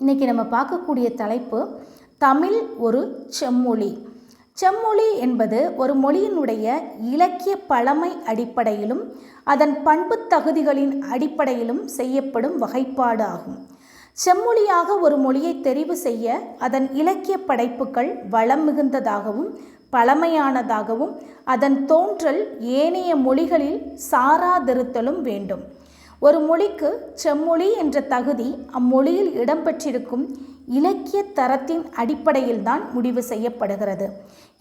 இன்றைக்கி நம்ம பார்க்கக்கூடிய தலைப்பு தமிழ் ஒரு செம்மொழி. செம்மொழி என்பது ஒரு மொழியினுடைய இலக்கிய பழமை அடிப்படையிலும் அதன் பண்புத் தகுதிகளின் அடிப்படையிலும் செய்யப்படும் வகைப்பாடு ஆகும். செம்மொழியாக ஒரு மொழியை தெரிவு செய்ய அதன் இலக்கிய படைப்புகள் வளம் மிகுந்ததாகவும் பழமையானதாகவும் அதன் தோன்றல் ஏனைய மொழிகளில் சாராதிருத்தலும் வேண்டும். ஒரு மொழிக்கு செம்மொழி என்ற தகுதி அம்மொழியில் இடம்பெற்றிருக்கும் இலக்கிய தரத்தின் அடிப்படையில்தான் முடிவு செய்யப்படுகிறது.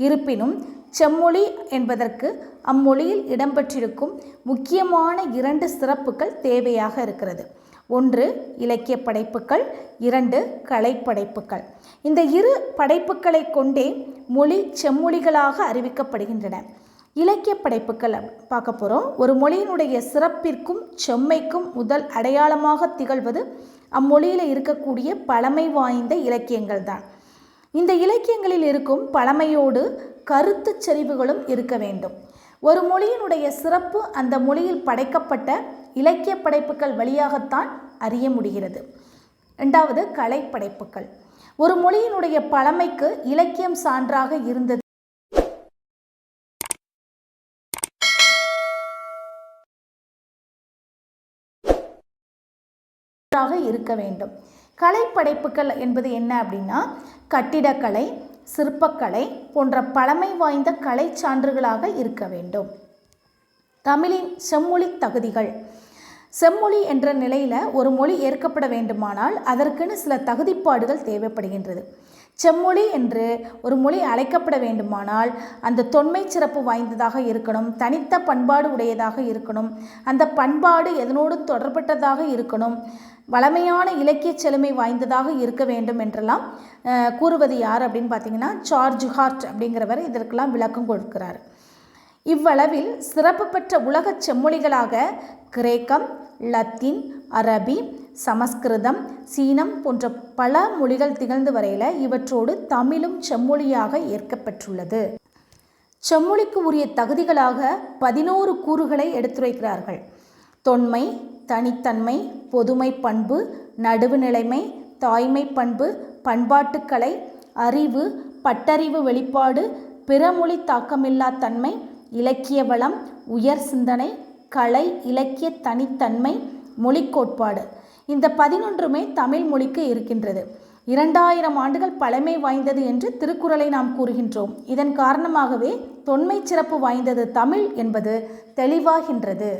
இருப்பினும் செம்மொழி என்பதற்கு அம்மொழியில் இடம்பெற்றிருக்கும் முக்கியமான இரண்டு சிறப்புகள் தேவையாக இருக்கிறது. ஒன்று இலக்கிய படைப்புகள் இரண்டு கலைப்படைப்புகள். இந்த இரு படைப்புகளை கொண்டே மொழி செம்மொழிகளாக அறிவிக்கப்படுகின்றன. இலக்கிய படைப்புகளை பார்க்க போகிறோம் ஒரு மொழியினுடைய சிறப்பிற்கும் செம்மைக்கும் முதல் அடையாளமாக திகழ்வது அம்மொழியில் இருக்கக்கூடிய பழமை வாய்ந்த இலக்கியங்கள் தான். இந்த இலக்கியங்களில் இருக்கும் பழமையோடு கருத்து செறிவுகளும் இருக்க வேண்டும். ஒரு மொழியினுடைய சிறப்பு அந்த மொழியில் படைக்கப்பட்ட இலக்கிய படைப்புகள் வழியாகத்தான் அறிய முடிகிறது. ரெண்டாவது கலைப்படைப்புகள். ஒரு மொழியினுடைய பழமைக்கு இலக்கியம் சான்றாக இருந்தது இருக்க வேண்டும். கலைப்படைப்புகள் என்பது என்ன அப்படின்னா கட்டிடக்கலை சிற்பக்கலை போன்ற பழமை வாய்ந்த கலை சான்றுகளாக இருக்க வேண்டும். தமிழின் செம்மொழி தகுதிகள். செம்மொழி என்ற நிலையில் ஒரு மொழி ஏற்கப்பட வேண்டுமானால் அதற்குன்னு சில தகுதிப்பாடுகள் தேவைப்படுகின்றது. செம்மொழி என்று ஒரு மொழி அழைக்கப்பட வேண்டுமானால் அந்த தொன்மை சிறப்பு வாய்ந்ததாக இருக்கணும் தனித்த பண்பாடு உடையதாக இருக்கணும் அந்த பண்பாடு எதனோடு தொடர்பட்டதாக இருக்கணும் வளமையான இலக்கிய செழுமை வாய்ந்ததாக இருக்க வேண்டும் என்றெல்லாம் கூறுவது யார் அப்படின்னு பார்த்தீங்கன்னா சார்ஜ் ஹார்ட் அப்படிங்கிறவர் இதற்கெல்லாம் விளக்கம் கொடுக்கிறார். இவ்வளவில் சிறப்பு பெற்ற உலக செம்மொழிகளாக கிரேக்கம் லத்தீன் அரபி சமஸ்கிருதம் சீனம் போன்ற பல மொழிகள் திகழ்ந்து வரையில் இவற்றோடு தமிழும் செம்மொழியாக ஏற்கப்பெற்றுள்ளது. செம்மொழிக்கு உரிய தகுதிகளாக பதினோரு கூறுகளை எடுத்துரைக்கிறார்கள். தொன்மை தனித்தன்மை பொதுமை பண்பு நடுவுநிலைமை தாய்மை பண்பு பண்பாட்டுக்கலை அறிவு பட்டறிவு வெளிப்பாடு பிறமொழி தாக்கமில்லா தன்மை இலக்கிய வளம் உயர் சிந்தனை கலை இலக்கிய தனித்தன்மை மொழி கோட்பாடு. இந்த பதினொன்றுமே தமிழ் மொழிக்கு இருக்கின்றது. இரண்டாயிரம் ஆண்டுகள் பழமை வாய்ந்தது என்று திருக்குறளை நாம் கூறுகின்றோம். இதன் காரணமாகவே தொன்மை சிறப்பு வாய்ந்தது தமிழ் என்பது தெளிவாகின்றது.